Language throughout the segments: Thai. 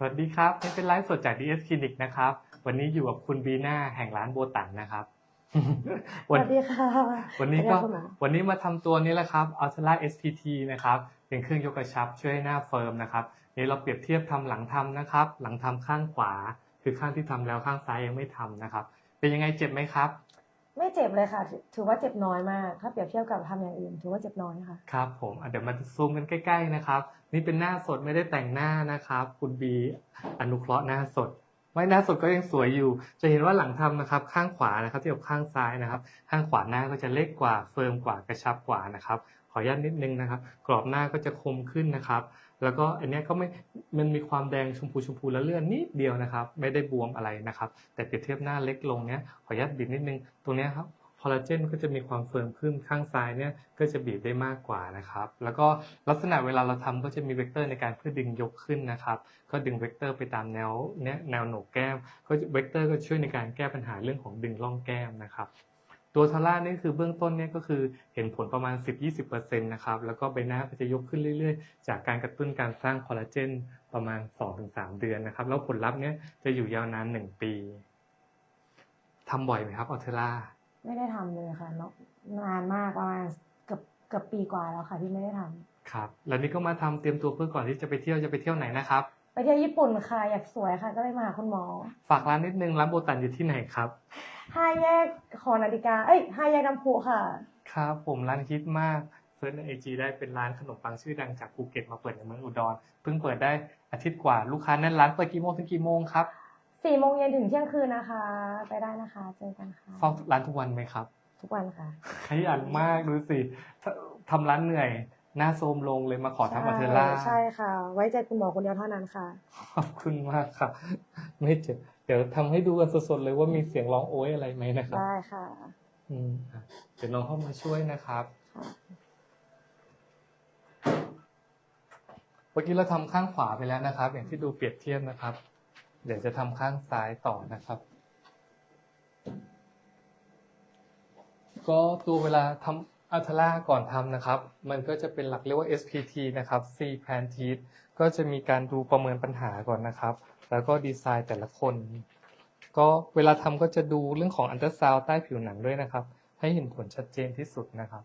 สวัสดีครับนี่เป็นไลฟ์สดจาก DS Clinic นะครับ วันนี้อยู่กับคุณบีน่าแห่งร้านโบตันนะครับ สวัสดีค่ะ วันนี้ก็สวัสดีค่ะวันนี้มาทำตัวนี้แหละครับ Ultra SPT นะครับ เป็นเครื่องยกกระชับช่วยให้หน้าเฟิร์มนะครับนี่เราเปรียบเทียบทำหลังทำนะครับ หลังทำข้างขวา คือข้างที่ทำแล้วข้างซ้ายยังไม่ทำนะครับ เป็นยังไงเจ็บไหมครับ ไม่เจ็บเลยค่ะ ถือว่าเจ็บน้อยมาก ถ้าเปรียบเทียบกับทำอย่างอื่น ถือว่าเจ็บน้อยค่ะ ครับผมเดี๋ยวมาซูมกันใกล้ ๆนะครับ นี่เป็นหน้าสดไม่ได้แต่งหน้านะครับ คุณบีอนุเคราะห์หน้าสดไม่หน้าสดก็ยังสวยอยู่ จะเห็นว่าหลังทำนะครับ ข้างขวานะครับเทียบกับข้างซ้ายนะครับ ข้างขวาหน้าก็จะเล็กกว่าเฟิร์มกว่ากระชับกว่านะครับ ออนุญาตนิดนึงนะครับ กรอบหน้าก็จะคมขึ้นนะครับ แล้วก็อันนี้ก็ไม่ มันมีความแดงชมพูชมพูแล้วเลื่อนนิดเดียวนะครับ ไม่ได้บวมอะไรนะครับ แต่เปรียบเทียบหน้าเล็กลงเนี้ยขออนุญาตบิดนิดนึง ตรงเนี้ยครับคอลลาเจนก็จะมีความเฟิร์มขึ้นข้างซ้ายเนี่ยก็จะบีบได้มากกว่านะครับ แล้วก็ลักษณะเวลาเราทำก็จะมีเวกเตอร์ในการเพื่อดึงยกขึ้นนะครับ ก็ดึงเวกเตอร์ไปตามแนวเนี่ยแนวโหนกแก้ม ก็เวกเตอร์ก็ช่วยในการแก้ปัญหาเรื่องของดึงร่องแก้มนะครับ ตัวทาร่านี่คือเบื้องต้นเนี่ยก็คือเห็นผลประมาณ 10-20%นะครับแล้วก็ใบหน้าก็จะยกขึ้นเรื่อยๆ จากการกระตุ้นการสร้างคอลลาเจนประมาณ 2-3 เดือนนะครับแล้วผลลัพธ์เนี่ยจะอยู่ยาวนาน 1 ปีทำบ่อยไหมครับออเทล่าไม่ได้ทำเลยค่ะเนอะนานมากประมาณเกือบเกือบปีกว่าแล้วค่ะที่ไม่ได้ทำครับ แล้วนี่ก็มาทำเตรียมตัวเพื่อก่อนที่จะไปเที่ยวจะไปเที่ยวไหนนะครับไป เที่ยวญี่ปุ่นค่ะ อยากสวยค่ะ ก็เลยมาหาคุณหมอ ฝากร้านนิดนึงร้านโบตันอยู่ที่ไหนครับห้าแยกคอนาฬิกา เอ้ยห้าแยกน้ำพุค่ะ ครับผมร้านฮิตมากเซิร์ชในไอจีได้เป็นร้านขนมปังชื่อดังจากภูเก็ตมาเปิดในเมืองอุดรเพิ่งเปิดได้อาทิตย์กว่าลูกค้าแน่นร้านเปิดกี่โมงถึงกี่โมงครับสี่โมงเย็นถึงเที่ยงคืนนะคะ ไปได้นะคะเจอกันค่ะเฝ้าร้านทุกวันไหมครับ ทุกวันค่ะ ขยันมากดูสิททำร้านเหนื่อย หน้าโทรมลงเลยมาขอทำอัลเทอร่าใช่ค่ะ ไว้ใจคุณหมอคนเดียวเท่านั้นค่ะ ขอบคุณมากครับไม่เจ็บเดี๋ยวทำให้ดูกันสดๆเลยว่ามีเสียงร้องโอ้ยอะไรไหมนะครับ ได้ค่ะ อืมอะเดี๋ยวน้องเข้ามาช่วยนะครับค่ะเมื่อกี้เราทำข้างขวาไปแล้วนะครับ อย่างที่ดูเปรียบเทียบนะครับ เดี๋ยวจะทำข้างซ้ายต่อนะครับก็ตัวเวลาทำ อัลทล่าก่อนทำนะครับ มันก็จะเป็นหลักเรียกว่า SPT นะครับ C plan teeth ก็จะมีการดูประเมินปัญหาก่อนนะครับ แล้วก็ดีไซน์แต่ละคน ก็เวลาทำก็จะดูเรื่องของอันเตอร์ซาวใต้ผิวหนังด้วยนะครับ ให้เห็นผลชัดเจนที่สุดนะครับ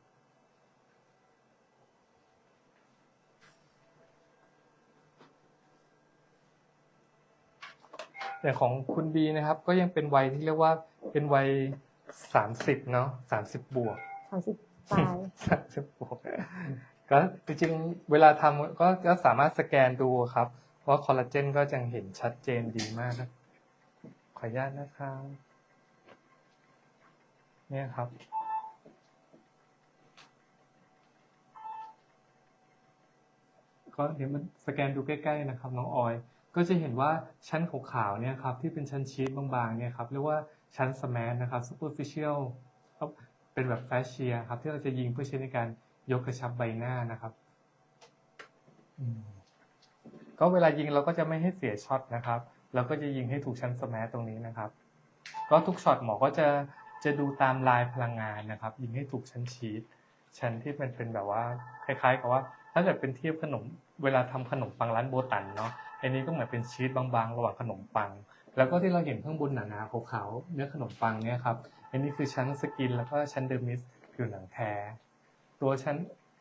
แต่ของคุณบีนะครับ ก็ยังเป็นวัยที่เรียกว่าเป็นวัยสามสิบเนาะสามสิบบวกสามสิบ ปลายสามสิบบวกก็จริงๆเวลาทำก็ก็สามารถสแกนดูครับ เพราะคอลลาเจนก็จะเห็นชัดเจนดีมากขออนุญาตนะครับเนี่ยครับก็เดี๋ยวมันสแกนดูใกล้ๆนะครับ น้องออย ก็จะเห็นว่าชั้นขาวๆเนี่ยครับที่เป็นชั้นชีสบางๆเนี่ยครับเรียกว่าชั้นสแมนนะครับ superficial เป็นแบบแฟชเชียครับ ที่เราจะยิงเพื่อใช้ในการยกกระชับใบหน้านะครับอืมก็เวลายิงเราก็จะไม่ให้เสียช็อตนะครับเราก็จะยิงให้ถูกชั้นสแมนตรงนี้นะครับ ก็ทุกช็อตหมอก็จะจะดูตามลายพลังงานนะครับ ยิงให้ถูกชั้นชีสชั้นที่มันเป็นแบบว่าคล้ายๆกับว่า ถ้าเกิดเป็นเทียบขนมเวลาทำขนมปังร้านโบตันเนาะอันนี้ก็เหมือนเป็นชีสบางๆ ระหว่างขนมปัง แล้วก็ที่เราเห็นข้างบนหนาๆขาวๆเนื้อขนมปังเนี่ยครับ อันนี้คือชั้นสกิน แล้วก็ชั้นเดอร์มิสผิวหนังแท้ ตัวชั้น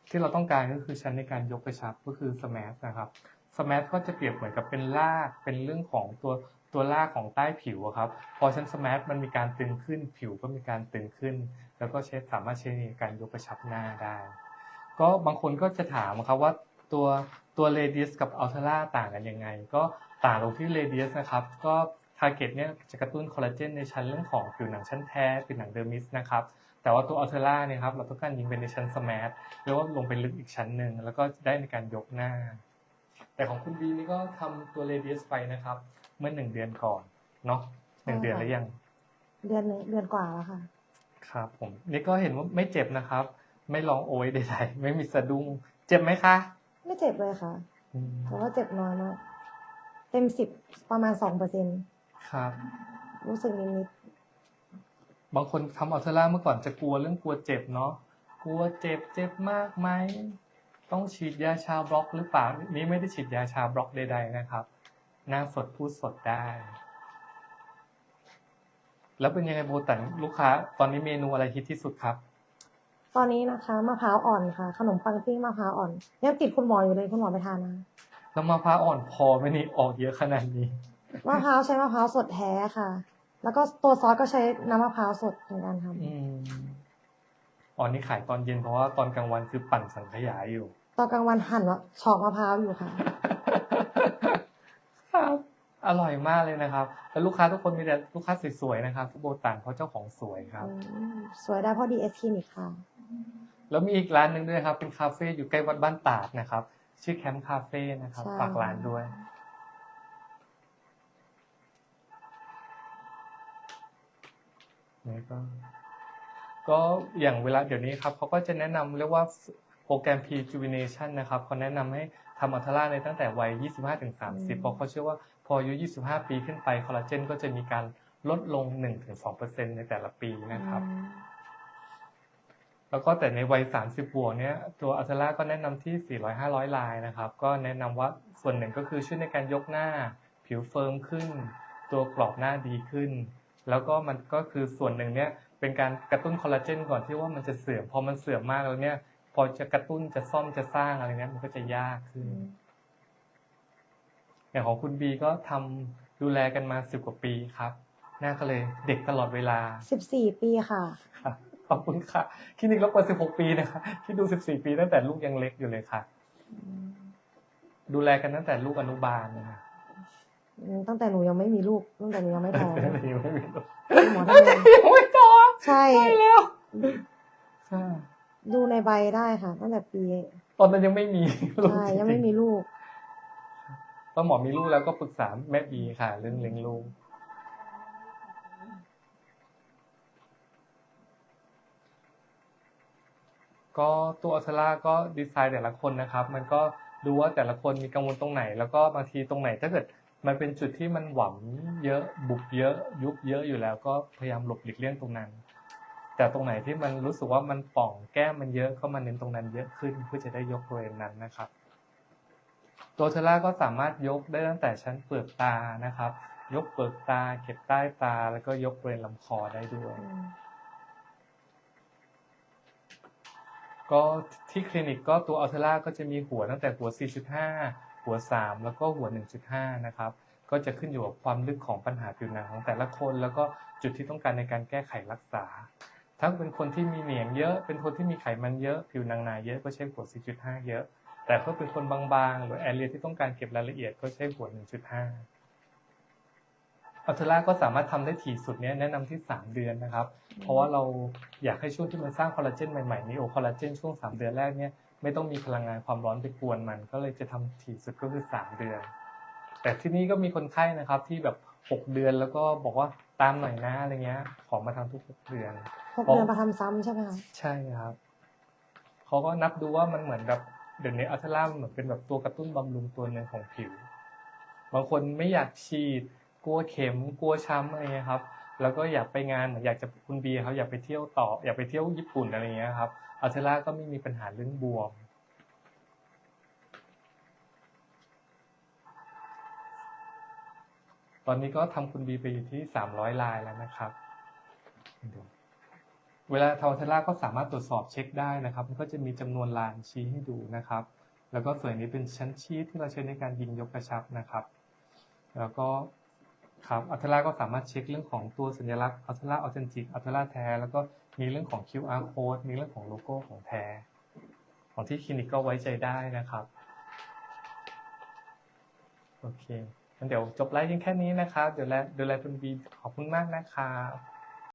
ที่เราต้องการก็คือชั้นในการยกกระชับก็คือสมาร์นะครับสมาร์ก็จะเปรียบเหมือนกับเป็นราก เป็นเรื่องของตัวตัวรากของใต้ผิวครับ พอชั้นสมาร์ทมันมีการตึงขึ้นผิวก็มีการตึงขึ้น แล้วก็ใช้สามารถใช้ในการยกกระชับหน้าได้ ก็บางคนก็จะถามครับว่าตัวตัวเรดีสกับอัลเทล่าต่างกันยังไง ก็ต่างตรงที่เรเดียสนะครับ ก็ ร์เก็ตเนี่ยจะกระตุ้นคอลลาเจนในชั้นเรื่องของผิวหนังชั้นแท้ผิวหนังเดอร์มิสนะครับแต่ว่าตัวอัลเทล่าเนี่ยครับเราต้องการยิงไปในชั้นสมาร์ทเรียกว่าลงไปลึกอีกชั้นหนึ่งแล้วก็ได้ในการยกหน้า แต่ของคุณบีนี่ก็ทำตัวเรเดียสไปนะครับ เมื่อหนึ่งเดือนก่อนเนาะหนึ่งเดือนแล้วยัง เดือนหนึ่งเดือนกว่าแล้วค่ะ ครับ ผมนี่ก็เห็นว่าไม่เจ็บนะครับ ไม่ร้องโอยใดๆไม่มีสะดุ้งเจ็บไหมคะ ไม่เจ็บเลยค่ะอืมแต่ว่าเจ็บน้อยมากเต็มสิบประมาณสองเปอร์เซ็น ครับ รู้สึกนิดบางคนทำอัลเทอร่าเมื่อก่อนจะกลัวเรื่องกลัวเจ็บเนาะกลัวเจ็บเจ็บมากไหมต้องฉีดยาชาบล็อกหรือเปล่านี่ไม่ได้ฉีดยาชาบล็อกใด ๆ นะครับหน้าสดพูดสดได้ แล้วเป็นยังไงโบตันลูกค้า ตอนนี้เมนูอะไรฮิตที่สุดครับ ตอนนี้นะคะมะพร้าวอ่อนค่ะ ขนมปังปิ้งมะพร้าวอ่อนยังติดคุณหมออยู่เลยคุณหมอไปทานนะแล้วมะพร้าวอ่อนพอไหมนี่ออกเยอะขนาดนี้ มะพร้าวใช้มะพร้าวสดแท้ค่ะ แล้วก็ตัวซอสก็ใช้น้ำมะพร้าวสดเหมือนกันค่ะอืมอ๋อนี่ขายตอนเย็นเพราะว่าตอนกลางวันคือปั่นสังขยาอยู่ ตอนกลางวันหั่นว่าฉอกมะพร้าวอยู่ค่ะ ครับ อร่อยมากเลยนะครับ แล้วลูกค้าทุกคนมีแต่ลูกค้าสวยๆนะครับทุกโบตันเพราะเจ้าของสวยครับ อืมสวยได้เพราะดีเอสคลินิกค่ะ แล้วมีอีกร้านหนึ่งด้วยครับ เป็นคาเฟ่อยู่ใกล้วัดบ้านตาดนะครับ ชื่อแคมป์คาเฟ่นะครับ ใช่ ฝากร้านด้วย ก็ก็อย่างเวลาเดี๋ยวนี้ครับเขาก็จะแนะนำเรียกว่าโปรแกรม Rejuvenation นะครับเขาแนะนำให้ทำอัลทราในตั้งแต่วัย 25-30 เพราะเขาเชื่อว่าพออายุ 25 ปีขึ้นไปคอลลาเจนก็จะมีการลดลง 1-2%ในแต่ละปีนะครับอืมแล้วก็แต่ในวัย 30 บวกเนี้ยตัวอัลเทล่าก็แนะนำที่ 400-500 ลายนะครับ ก็แนะนำว่าส่วนหนึ่งก็คือช่วยในการยกหน้า ผิวเฟิร์มขึ้น ตัวกรอบหน้าดีขึ้น แล้วก็มันก็คือส่วนหนึ่งเนี้ยเป็นการกระตุ้นคอลลาเจนก่อนที่ว่ามันจะเสื่อมพอมันเสื่อมมากแล้วเนี่ย พอจะกระตุ้นจะซ่อมจะสร้างอะไรเงี้ยมันก็จะยากขึ้นอย่างของคุณบีก็ทำดูแลกันมา10กว่าปีครับหน้าก็เลยเด็กตลอดเวลาสิบสี่ปีค่ะครับขอบคุณค่ะคลินิกเราเปิด16ปีนะคะคิดดู14ปีตั้งแต่ลูกยังเล็กอยู่เลยค่ะ ดูแลกันตั้งแต่ลูกอนุบาลนะคะอืม ตั้งแต่หนูยังไม่มีลูกตั้งแต่หนูยังไม่ท้องตั้งแต่ยังไม่มีลูกหมอทำเองยังไม่ท้องใช่ใช่แล้วใช่ดูในใบได้ค่ะ ตั้งแต่ปี ตอนนั้นยังไม่มีลูกใช่จริๆยังไม่มีลูกตอนหมอมีลูกแล้วก็ปรึกษาแม่บีค่ะ เรื่องเลี้ยงลูกก็ตัวอัลเทล่าก็ดีไซน์แต่ละคนนะครับ มันก็ดูว่าแต่ละคนมีกังวลตรงไหน แล้วก็บางทีตรงไหนถ้าเกิด มันเป็นจุดที่มันหวังเยอะบุบเยอะ ยุบเยอะอยู่แล้วก็พยายามหลบหลีกเลี่ยงตรงนั้น แต่ตรงไหนที่มันรู้สึกว่ามันป่องแก้มมันเยอะก็มาเน้นตรงนั้นเยอะขึ้นเพื่อจะได้ยกบริเวณนั้นนะครับ ตัวเทล่าก็สามารถยกได้ตั้งแต่ชั้นเปลือกตานะครับ ยกเปลือกตา เก็บใต้ตาแล้วก็ยกบริเวณลำคอได้ด้วยก็ที่คลินิกก็ตัวอัลเทล่าก็จะมีหัวตั้งแต่หัว 4.5 หัว 3 แล้วก็หัว 1.5 นะครับ ก็จะขึ้นอยู่กับความลึกของปัญหาผิวหนังของแต่ละคน แล้วก็จุดที่ต้องการในการแก้ไขรักษา ถ้าเป็นคนที่มีเหนียงเยอะ เป็นคนที่มีไขมันเยอะ ผิวหนังหนาเยอะก็ใช้หัว 4.5 เยอะ แต่ถ้าเป็นคนบางๆ หรือแอเรียที่ต้องการเก็บรายละเอียดก็ใช้หัว 1.5อัลเทล่าก็สามารถทำได้ถี่สุดเนี้ยแนะนำที่ 3 เดือนนะครับ เพราะว่าเราอยากให้ช่วงที่มันสร้างคอลลาเจนใหม่ๆนี้โอคอลลาเจนช่วง 3 เดือนแรกเนี่ย ไม่ต้องมีพลังงานความร้อนไปกวนมัน ก็เลยจะทำถี่สุดก็คือ3เดือน แต่ที่นี้ก็มีคนไข้นะครับที่แบบ6เดือนแล้วก็บอกว่าตามหน่อยนะอะไรเงี้ย ขอมาทำทุก6เดือนหกเดือนมาทำซ้ำใช่ไหมคะใช่ครับเขาก็นับดูว่ามันเหมือนแบบเดี๋ยวนี้อัลเทล่ามันเหมือนเป็นแบบตัวกระตุ้นบำรุงตัวหนึ่งของผิว บางคนไม่อยากฉีดกลัวเข็มกลัวช้ำอะไรเงี้ยครับ แล้วก็อยากไปงานเหมือนอยากจะคุณบีเขาอยากไปเที่ยวต่อ อยากไปเที่ยวญี่ปุ่นอะไรเงี้ยครับ อัลเทล่าก็ไม่มีปัญหาเรื่องบวม ตอนนี้ก็ทำคุณบีไปอยู่ที่300ลายแล้วนะครับ เวลาทำอัลเทล่าก็สามารถตรวจสอบเช็คได้นะครับ มันก็จะมีจำนวนลานชี้ให้ดูนะครับ แล้วก็ส่วนนี้เป็นชั้นชี้ที่เราใช้ในการยิงยกกระชับนะครับ แล้วก็ ครับอัลเทล่าก็สามารถเช็คเรื่องของตัวสัญลักษณ์อัลเทล่าออเทนติกอัลเทล่าแท้ แล้วก็มีเรื่องของ QR code มีเรื่องของโลโก้ของแท้ ของที่คลินิกก็ไว้ใจได้นะครับโอเคงั้นเดี๋ยวจบไลฟ์เพียงแค่นี้นะครับเดี๋ยวแลดูแลคุณบีขอบคุณมากนะครับ